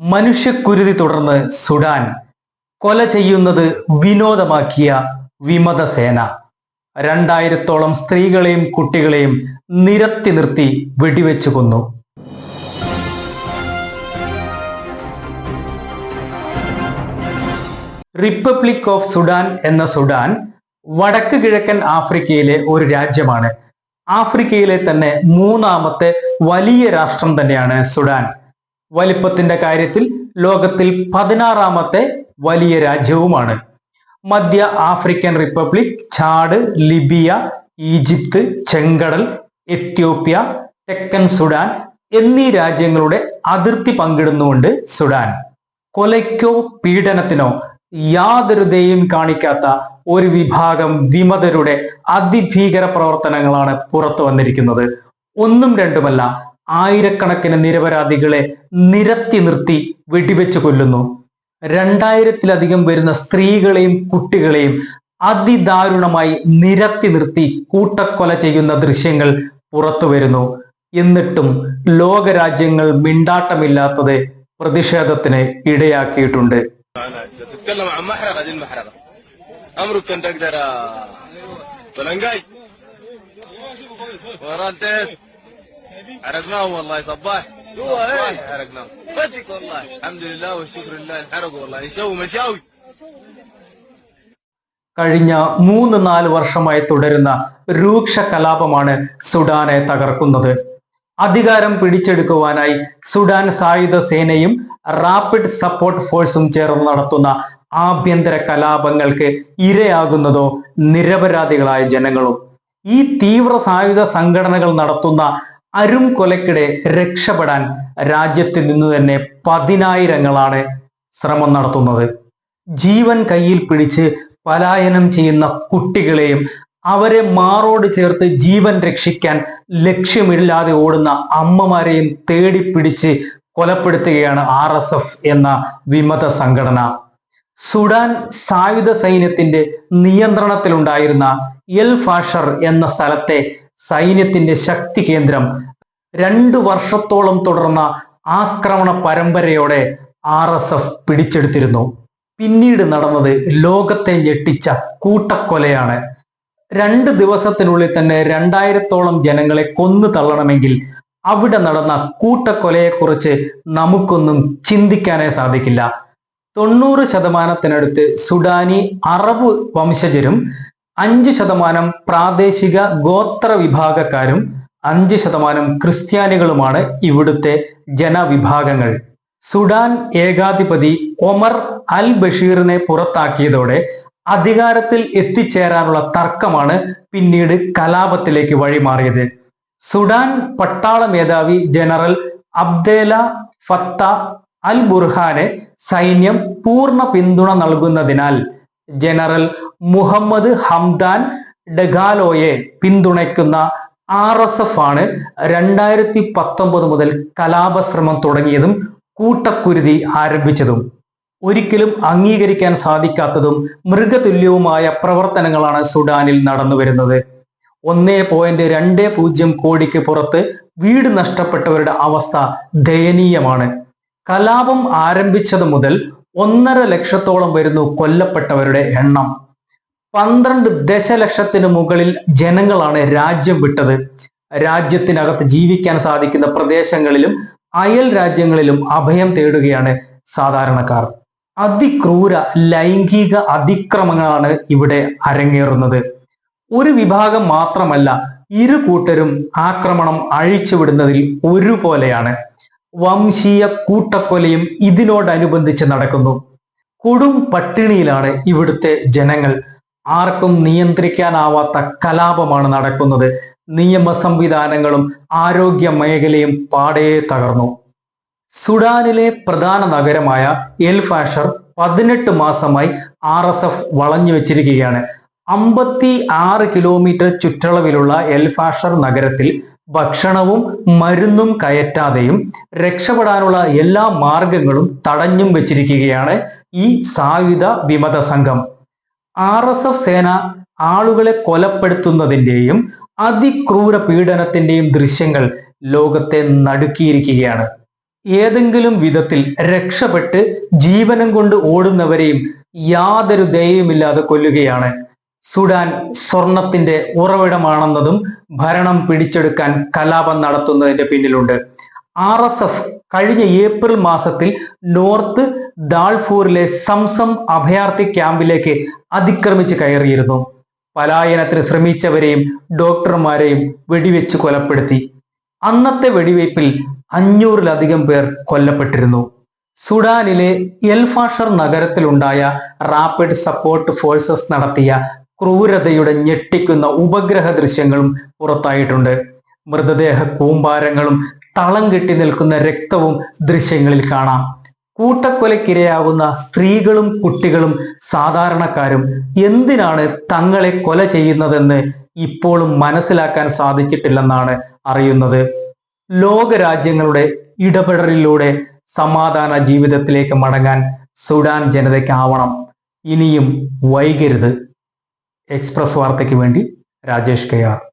മനുഷ്യക്കുരുതി തുടർന്ന് സുഡാൻ കൊല ചെയ്യുന്നത് വിനോദമാക്കിയ വിമതസേന. രണ്ടായിരത്തോളം സ്ത്രീകളെയും കുട്ടികളെയും നിരത്തി നിർത്തി വെടിവെച്ചു കൊന്നു. റിപ്പബ്ലിക് ഓഫ് സുഡാൻ എന്ന സുഡാൻ വടക്ക് കിഴക്കൻ ആഫ്രിക്കയിലെ ഒരു രാജ്യമാണ്. ആഫ്രിക്കയിലെ തന്നെ മൂന്നാമത്തെ വലിയ രാഷ്ട്രം തന്നെയാണ് സുഡാൻ. വലിപ്പത്തിന്റെ കാര്യത്തിൽ ലോകത്തിൽ പതിനാറാമത്തെ വലിയ രാജ്യവുമാണ്. മധ്യ African Republic Chad Libya Egypt ചെങ്കടൽ എത്യോപ്യ തെക്കൻ സുഡാൻ എന്നീ രാജ്യങ്ങളുടെ അതിർത്തി പങ്കിടുന്നുകൊണ്ട് സുഡാൻ. കൊലയ്ക്കോ പീഡനത്തിനോ യാതൊരു ദയും കാണിക്കാത്ത ഒരു വിഭാഗം വിമതരുടെ അതിഭീകര പ്രവർത്തനങ്ങളാണ് പുറത്തു വന്നിരിക്കുന്നത്. ഒന്നും രണ്ടുമല്ല ആയിരക്കണക്കിന് നിരപരാധികളെ നിരത്തി നിർത്തി വെടിവെച്ച് കൊല്ലുന്നു രണ്ടായിരത്തിലധികം വരുന്ന സ്ത്രീകളെയും കുട്ടികളെയും അതിദാരുണമായി നിരത്തി നിർത്തി കൂട്ടക്കൊല ചെയ്യുന്ന ദൃശ്യങ്ങൾ പുറത്തു വരുന്നു എന്നിട്ടും ലോകരാജ്യങ്ങൾ മിണ്ടാട്ടമില്ലാത്തത് പ്രതിഷേധത്തിന് ഇടയാക്കിയിട്ടുണ്ട് انا إذا تتكلم عن محرقه دي المحرقه امرك كنت تقدر آه، فلنقاي ورالتين حرقناه والله صباح صباح حرقناه فتك والله الحمد لله والشكر لله انحرقوا والله يسوي مشاوي കഴിഞ്ഞ മൂന്ന് നാല് വർഷമായി തുടരുന്ന രൂക്ഷ കലാപമാണ് സുഡാനെ തകർക്കുന്നത് അധികാരം പിടിച്ചെടുക്കുവാനായി സുഡാൻ സായുധ സേനയും റാപ്പിഡ് സപ്പോർട്ട് ഫോഴ്സും ചേർന്ന് നടത്തുന്ന ആഭ്യന്തര കലാപങ്ങൾക്ക് ഇരയാകുന്നതോ നിരപരാധികളായ ജനങ്ങളും ഈ തീവ്ര സായുധ സംഘടനകൾ നടത്തുന്ന അരും കൊലക്കിടെ രക്ഷപ്പെടാൻ രാജ്യത്തിൽ നിന്ന് തന്നെ പതിനായിരങ്ങളാണ് ശ്രമം നടത്തുന്നത്. ജീവൻ കയ്യിൽ പിടിച്ച് പലായനം ചെയ്യുന്ന കുട്ടികളെയും അവരെ മാറോട് ചേർത്ത് ജീവൻ രക്ഷിക്കാൻ ലക്ഷ്യമില്ലാതെ ഓടുന്ന അമ്മമാരെയും തേടി പിടിച്ച് കൊലപ്പെടുത്തുകയാണ് ആർ എസ് എഫ് എന്ന വിമത സംഘടന. സുഡാൻ സായുധ സൈന്യത്തിന്റെ നിയന്ത്രണത്തിലുണ്ടായിരുന്ന എൽ ഫാഷർ എന്ന സ്ഥലത്തെ സൈന്യത്തിന്റെ ശക്തി കേന്ദ്രം. രണ്ടു വർഷത്തോളം തുടർന്ന ആക്രമണ പരമ്പരയോടെ ആർ എസ് എഫ് പിടിച്ചെടുത്തിരുന്നു. പിന്നീട് നടന്നത് ലോകത്തെ ഞെട്ടിച്ച കൂട്ടക്കൊലയാണ്. രണ്ട് ദിവസത്തിനുള്ളിൽ തന്നെ രണ്ടായിരത്തോളം ജനങ്ങളെ കൊന്നു തള്ളണമെങ്കിൽ അവിടെ നടന്ന കൂട്ടക്കൊലയെക്കുറിച്ച് നമുക്കൊന്നും ചിന്തിക്കാനേ സാധിക്കില്ല. തൊണ്ണൂറ് ശതമാനത്തിനടുത്ത് സുഡാനി അറബ് വംശജരും അഞ്ച് ശതമാനം പ്രാദേശിക ഗോത്ര വിഭാഗക്കാരും അഞ്ച് ശതമാനം ക്രിസ്ത്യാനികളുമാണ് ഇവിടുത്തെ ജനവിഭാഗങ്ങൾ. സുഡാൻ ഏകാധിപതി ഒമർ അൽ ബഷീറിനെ പുറത്താക്കിയതോടെ അധികാരത്തിൽ എത്തിച്ചേരാനുള്ള തർക്കമാണ് പിന്നീട് കലാപത്തിലേക്ക് വഴിമാറിയത്. സുഡാൻ പട്ടാള മേധാവി ജനറൽ അബ്ദേല ഫത്ത അൽ ബുർഹാനെ സൈന്യം പൂർണ പിന്തുണ നൽകുന്നതിനാൽ ജനറൽ മുഹമ്മദ് ഹംദാൻ ഡഗാലോയെ പിന്തുണയ്ക്കുന്ന ആർ എസ് എഫ് ആണ് രണ്ടായിരത്തി പത്തൊമ്പത് മുതൽ കലാപശ്രമം തുടങ്ങിയതും കൂട്ടക്കുരുതി ആരംഭിച്ചതും. ഒരിക്കലും അംഗീകരിക്കാൻ സാധിക്കാത്തതും മൃഗതുല്യവുമായ പ്രവർത്തനങ്ങളാണ് സുഡാനിൽ നടന്നു വരുന്നത്. ഒന്നേ പോയിന്റ് രണ്ട് പൂജ്യം കോടിക്ക് പുറത്ത് വീട് നഷ്ടപ്പെട്ടവരുടെ അവസ്ഥ ദയനീയമാണ്. കലാപം ആരംഭിച്ചത് മുതൽ ഒന്നര ലക്ഷത്തോളം വരുന്നു കൊല്ലപ്പെട്ടവരുടെ എണ്ണം. പന്ത്രണ്ട് ദശലക്ഷത്തിന് മുകളിൽ ജനങ്ങളാണ് രാജ്യം വിട്ടത്. രാജ്യത്തിനകത്ത് ജീവിക്കാൻ സാധിക്കുന്ന പ്രദേശങ്ങളിലും അയൽ രാജ്യങ്ങളിലും അഭയം തേടുകയാണ് സാധാരണക്കാർ. അതിക്രൂര ലൈംഗിക അതിക്രമങ്ങളാണ് ഇവിടെ അരങ്ങേറുന്നത്. ഒരു വിഭാഗം മാത്രമല്ല ഇരു കൂട്ടരും ആക്രമണം അഴിച്ചുവിടുന്നതിൽ ഒരുപോലെയാണ് വംശീയ കൂട്ടക്കൊലയും ഇതിനോടനുബന്ധിച്ച് നടക്കുന്നു. കൊടും പട്ടിണിയിലാണ് ഇവിടുത്തെ ജനങ്ങൾ. ആർക്കും നിയന്ത്രിക്കാനാവാത്ത കലാപമാണ് നടക്കുന്നത്. നിയമ സംവിധാനങ്ങളും ആരോഗ്യ മേഖലയും പാടേ തകർന്നു. സുഡാനിലെ പ്രധാന നഗരമായ എൽ ഫാഷർ പതിനെട്ട് മാസമായി ആർ എസ് എഫ് വളഞ്ഞു വെച്ചിരിക്കുകയാണ്. അമ്പത്തി ആറ് കിലോമീറ്റർ ചുറ്റളവിലുള്ള എൽ ഫാഷർ നഗരത്തിൽ ഭക്ഷണവും മരുന്നും കയറ്റാതെയും രക്ഷപ്പെടാനുള്ള എല്ലാ മാർഗങ്ങളും തടഞ്ഞും വെച്ചിരിക്കുകയാണ് ഈ സായുധ വിമത സംഘം. ആർ എസ് എഫ് സേന ആളുകളെ കൊലപ്പെടുത്തുന്നതിന്റെയും അതിക്രൂര പീഡനത്തിന്റെയും ദൃശ്യങ്ങൾ ലോകത്തെ നടുക്കിയിരിക്കുകയാണ്. ഏതെങ്കിലും വിധത്തിൽ രക്ഷപ്പെട്ട് ജീവനം കൊണ്ട് ഓടുന്നവരെയും യാതൊരു ദയയുമില്ലാതെ കൊല്ലുകയാണ്. സുഡാൻ സ്വർണത്തിന്റെ ഉറവിടമാണെന്നതും ഭരണം പിടിച്ചെടുക്കാൻ കലാപം നടത്തുന്നതിന്റെ പിന്നിലുണ്ട്. ആർ എസ് എഫ് കഴിഞ്ഞ ഏപ്രിൽ മാസത്തിൽ നോർത്ത് ദാൾഫൂറിലെ സംസം അഭയാർത്ഥി ക്യാമ്പിലേക്ക് അതിക്രമിച്ച് കയറിയിരുന്നു. പലായനത്തിന് ശ്രമിച്ചവരെയും ഡോക്ടർമാരെയും വെടിവെച്ച് കൊലപ്പെടുത്തി. അന്നത്തെ വെടിവയ്പിൽ അഞ്ഞൂറിലധികം പേർ കൊല്ലപ്പെട്ടിരുന്നു. സുഡാനിലെ എൽഫാഷർ നഗരത്തിലുണ്ടായ റാപ്പിഡ് സപ്പോർട്ട് ഫോഴ്സസ് നടത്തിയ ക്രൂരതയുടെ ഞെട്ടിക്കുന്ന ഉപഗ്രഹ ദൃശ്യങ്ങളും പുറത്തായിട്ടുണ്ട്. മൃതദേഹ കൂമ്പാരങ്ങളും തളം കെട്ടി നിൽക്കുന്ന രക്തവും ദൃശ്യങ്ങളിൽ കാണാം. കൂട്ടക്കൊലക്കിരയാകുന്ന സ്ത്രീകളും കുട്ടികളും സാധാരണക്കാരും എന്തിനാണ് തങ്ങളെ കൊല ചെയ്യുന്നതെന്ന് ഇപ്പോഴും മനസ്സിലാക്കാൻ സാധിച്ചിട്ടില്ലെന്നാണ് അറിയുന്നത്. ലോകരാജ്യങ്ങളുടെ ഇടപെടലിലൂടെ സമാധാന ജീവിതത്തിലേക്ക് മടങ്ങാൻ സുഡാൻ ജനതയ്ക്കാവണം. ഇനിയും വൈകരുത്. എക്സ്പ്രസ് വാർത്തയ്ക്ക് വേണ്ടി രാജേഷ് കെ ആർ.